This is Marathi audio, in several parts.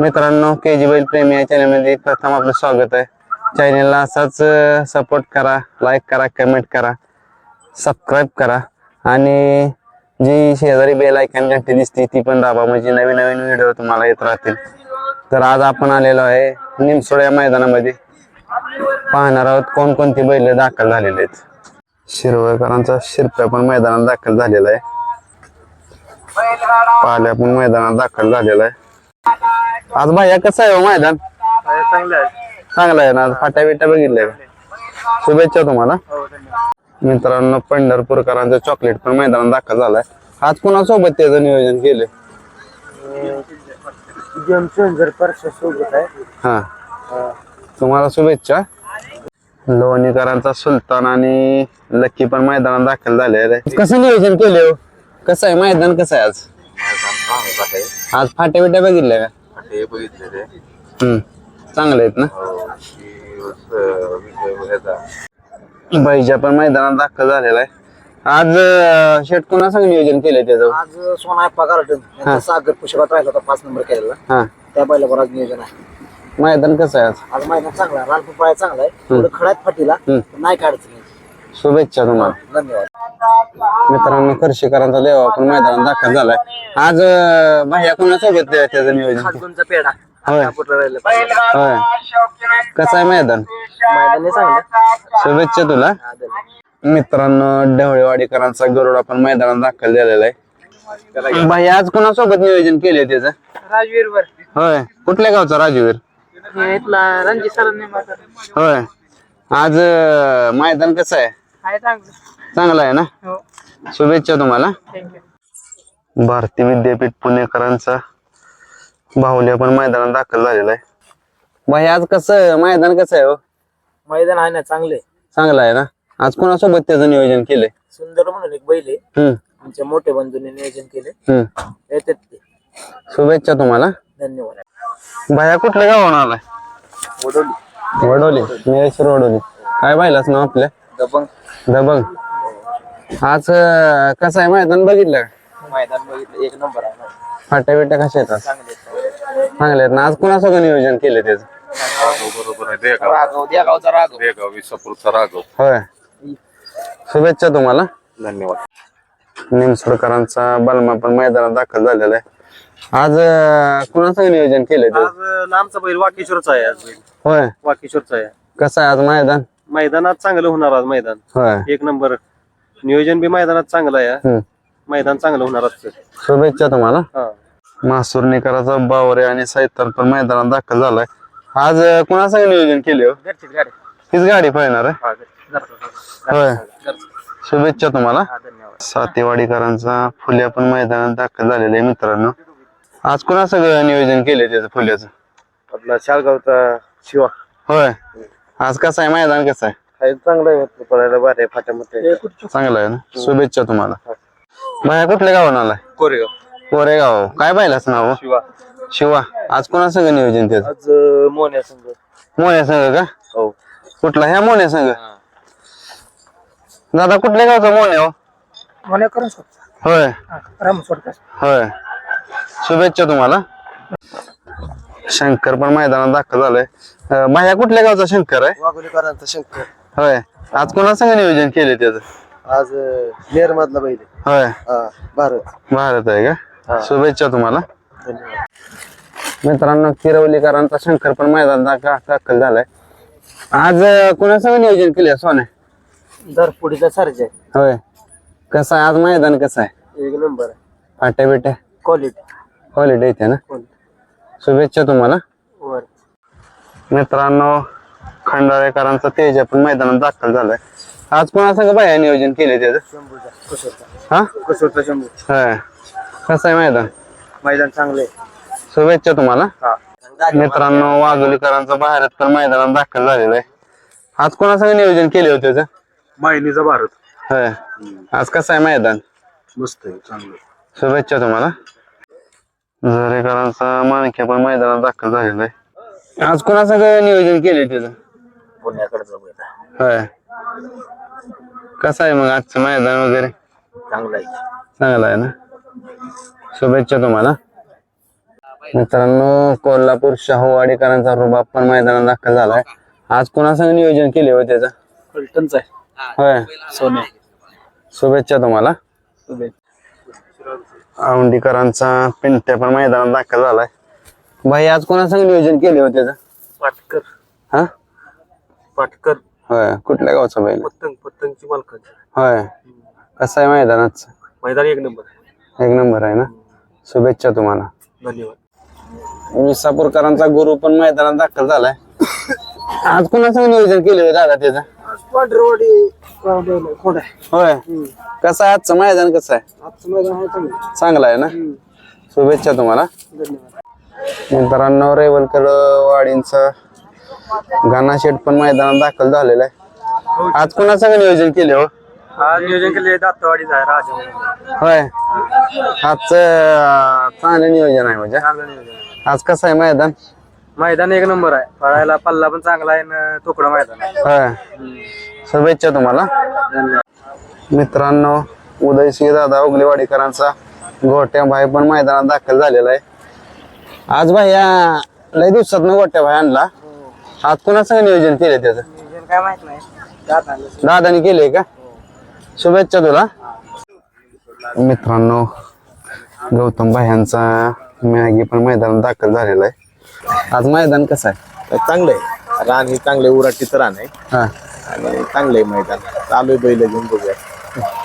मित्रांनो के जी बैल प्रेमी या चॅनलमध्ये प्रथम आपलं स्वागत आहे. चॅनलला असाच सपोर्ट करा लाईक करा कमेंट करा सबस्क्राईब करा. आणि जी शेजारी बेल ऐकन घंटी दिसते ती पण दाबा. म्हणजे नवीन नवीन व्हिडिओ तुम्हाला येत राहतील. तर आज आपण आलेलो आहे निमसोड या मैदानामध्ये. पाहणार आहोत कोणकोणती बैल दाखल झालेले आहेत. शिरवळकरांचा शिरप्या पण मैदानात दाखल झालेला आहे. पाल्या पण मैदानात दाखल झालेला आहे. आज भैया कसं आहे हो मैदान? चांगलं आहे चांगलं आहे ना आज फाट्या बिट्या बघितल्या का? शुभेच्छा तुम्हाला. हो धन्यवाद. मित्रांनो पंढरपूरकरांचं चॉकलेट पण मैदानात दाखल झालाय. आज कोणासोबत त्याचं नियोजन केले सोबत आहे. हा. तुम्हाला शुभेच्छा. लोणीकरांचा सुलतान आणि लक्की पण मैदानात दाखल झाले आहे कसं नियोजन केले हो? कसं आहे? मैदान कसं आहे आज? आज फाट्या बिट्या बघितल्या का? हे बघितले ते. हम्म. चांगले आहेत ना? बैजा पण मैदानात दाखल झालेला आहे. आज शेट कोणा सांग नियोजन केलंय त्याचं? आज सोनाप्पा गार्डन यांचा सागर पुष्पात राहिला होता पाच नंबर केलेला. हा. त्या बैलावर आज नियोजन आहे. मैदान कसं आहे आज? आज मैदान चांगला आहे. रानपूर पाया चांगला आहे. थोडं खड्यात फाटीला नाही काढत शुभेच्छा तुम्हाला. धन्यवाद. मित्रांनो खर्शीकरांचा देवा पण मैदानात दाखल झालाय. आज अं, भैया कोणासोबत आहे त्याचं नियोजन? पेढा. होय. कुठला राहिला होय. कसं आहे मैदान? मैदान चांगलं शुभेच्छा तुला. मित्रांनो ढवळेवाडीकरांचा गरुडा पण मैदानात दाखल झालेला आहे. भाई आज कोणासोबत नियोजन केले त्याचं? राजवीर वर. होय. कुठल्या गावचा राजवीर? इथला रणजित सरांनी होय. आज अं, मैदान कसं आहे? आहे चांगलं. चांगलं आहे ना? हो. शुभेच्छा तुम्हाला. थँक्यू भारती विद्यापीठ पुणेकरांचा बाहुल्या पण मैदानात दाखल झालेला आहे. भाई आज कसं मैदान कसं आहे हो? मैदान आहे ना चांगले चांगलं आहे ना? आज कोणासोबत त्याचं नियोजन केलंय? सुंदर म्हणून एक बैल आहे. हम्म. आमच्या मोठ्या बंधूंनी नियोजन केले हम्म. येतात ते. शुभेच्छा तुम्हाला. धन्यवाद. भाया कुठल्या गावाहून आलाय? वडोली. वडोली. निरेश्वर वडोली काय पाहिलाच ना आपल्या? दबंग. दबंग. आज अं, कसं आहे मैदान बघितलं? का मैदान बघितलं. एक नंबर आहे ना. फाट्या बिट्या कशा येतात? चांगले आहेत. चांगले आहेत ना. आज कोणासोबत नियोजन केलं त्याचं? बरोबर आहे. देगाव राघव द्या गावचा राघव. देगाव विसापूरचा राघव. होय. शुभेच्छा तुम्हाला. धन्यवाद. निमसोडकरांचा बलमा पण मैदानात दाखल झालेला आहे. आज अं, कुणाचं नियोजन केलंय त्याचं? आज लांबचा बैल वाकेश्वरचा आहे आज बैल. होय. वाकेश्वरचा आहे. कसं आहे आज मैदान? मैदानात चांगलं होणार आज मैदान. होय. एक नंबर. नियोजन बी मैदानात चांगलं आहे. मैदान चांगलं होणार आजचं शुभेच्छा तुम्हाला. हा. मासुर्णीकराचा बावरे आणि सैतान पण मैदानात दाखल झालाय. आज अं, कुणाचं नियोजन केले हो? घरचीच गाडी. हीच गाडी पाहणार आहे? हा, घरची. घरचं. होय. घरचं. शुभेच्छा तुम्हाला. हा, धन्यवाद. सातेवाडीकरांचा फुल्या पण मैदानात दाखल झालेले आहे मित्रांनो. आज कुणा सगळं नियोजन केलंय त्याचं फुल्याचं? आपला शालगावचा शिवा. होय. आज कसं आहे? मैदान कसं आहे? आहे चांगलं आहे. पळायला बारे फाट्यामध्ये. चांगलं आहे ना? शुभेच्छा तुम्हाला. बाया कुठल्या गावाला आलाय? कोरेगाव. कोरेगाव. काय पाहिलाच नाव? शिवा. शिवा. आज कोणा संघ नियोजन त्याचं? आज मोन्या संघ. मोन्या संघ का? हो. कुठला? ह्या मोन्या संघ? दादा कुठल्या गावचा मोन्या हो? मला करून होय. राम होय. शुभेच्छा तुम्हाला. शंकर पण मैदानात दाखल झालाय. बाया कुठल्या गावचा शंकर आहे? वाघोलीकरांचा शंकर. होय. आज कोणा संघ नियोजन केले त्याचं? आज नेर मधला बैल होय. भारत. भारत आहे का? शुभेच्छा तुम्हाला. धन्यवाद. मित्रांनो किरवलीकरांचा शंकर पण मैदानात दाखल दाखल झालाय. आज अं, कोणा संघ नियोजन केले सोने दरपुडीचा सर्ज आहे. होय. कसं आहे? आज मैदान कसं आहे? एक नंबर आहे. फाट्या बिट्या क्वालिटी हॉलिडे इथे ना शुभेच्छा तुम्हाला. मित्रांनो खंडाळेकरांचा तेजा पण मैदानात दाखल झालाय. आज कोणा संग बाया नियोजन केले त्याचं? हा? कसं आहे मैदान? मैदान चांगले शुभेच्छा तुम्हाला. मित्रांनो वाघोलीकरांचा भारत पण मैदानात दाखल झालेला आहे. आज कोणा संग नियोजन केले होते त्याचं? मायनीचा भारत. होय. आज कसं आहे मैदान? मस्त आहे चांगलं शुभेच्छा तुम्हाला. झरेकरांचा माणक्या पण मैदानात दाखल झालेला आहे आज कोणा संग नियोजन केले त्याचं पुण्याकडचं बैल होय. कसं आहे मग आजचं मैदान वगैरे? चांगला आहे. चांगलं आहे ना? शुभेच्छा तुम्हाला. मित्रांनो कोल्हापूर शाहूवाडीकरांचा रुबाब पण मैदानात दाखल झालाय. आज कोणासंग नियोजन केले हो त्याचं? फलटणच आहे. होय. सोने शुभेच्छा तुम्हाला. औंडीकरांचा पिंट्या पण मैदानात दाखल झालाय. भाई आज कोणासंग नियोजन केले हो त्याचं? पाटकर. हा? पाटकर. होय कुठल्या गावचा बैल? पतंग पतंगची मालकाची. होय कसं आहे मैदानात मैदान एक नंबर एक नंबर आहे ना? शुभेच्छा तुम्हाला. धन्यवाद. विसापूरकरांचा गुरु पण मैदानात दाखल झालाय. आज कोणासंग नियोजन केले दादा त्याचं? पांढरवाडी कोण आहे होय. कसं आहे? आजचं मैदान कसं आहे? आजचं मैदान आहे चांगलं. चांगलं आहे ना? शुभेच्छा तुम्हाला. धन्यवाद. मित्रांनो रेवलकर वाडींचा गाणा शेट पण मैदानात दाखल झालेला आहे. आज कोणाचं नियोजन केले हो? आज नियोजन केले दातवाडीच आहे राजा होय. आजचं चांगलं नियोजन आहे म्हणजे. चांगलं नियोजन आज कसं आहे मैदान? मैदान एक नंबर आहे. पळायला पल्ला पण चांगला आहे आणि तुकडा मैदान आहे. होय. शुभेच्छा तुम्हाला. धन्यवाद मित्रांनो उदयसिंह दादा उगलेवाडीकरांचा गोट्या भाई पण मैदानात दाखल झालेला आहे. आज भाई या लय दिवसात गोट्या भाई आणला. आज कोणाचं नियोजन केले त्याचं? नियोजन काय माहीत नाही. दादानी. केले का? शुभेच्छा तुला. मित्रांनो गौतम भायांचा मॅगी पण मैदानात दाखल झालेला आहे. आज मैदान कसं आहे? चांगलं आहे. रान हे चांगले उराटीचं रान आहे. हा. आणि चांगलं आहे मैदान. चालू आहे बैल घेऊन बघूया.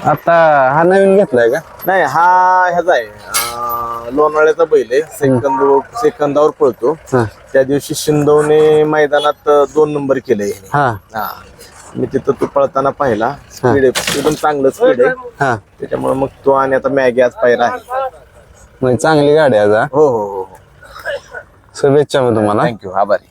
आता हा नवीन घेतलाय का? नाही हा ह्याचा आहे. अं, लोणावळ्याचा बैल आहे. सेकंद सेकंदावर पळतो. हा. त्या दिवशी शिंदवने मैदानात दोन नंबर केले हा. हा. मी तिथं तो पळताना पाहिला. स्पीड आहे. एकदम चांगलं स्पीड आहे. हा. त्याच्यामुळे मग तो आणि आता मॅगी आज पाहिला आहे. चांगली गाडी आहे आज हा. हो हो हो. शुभेच्छा मग तुम्हाला थँक्यू आभारी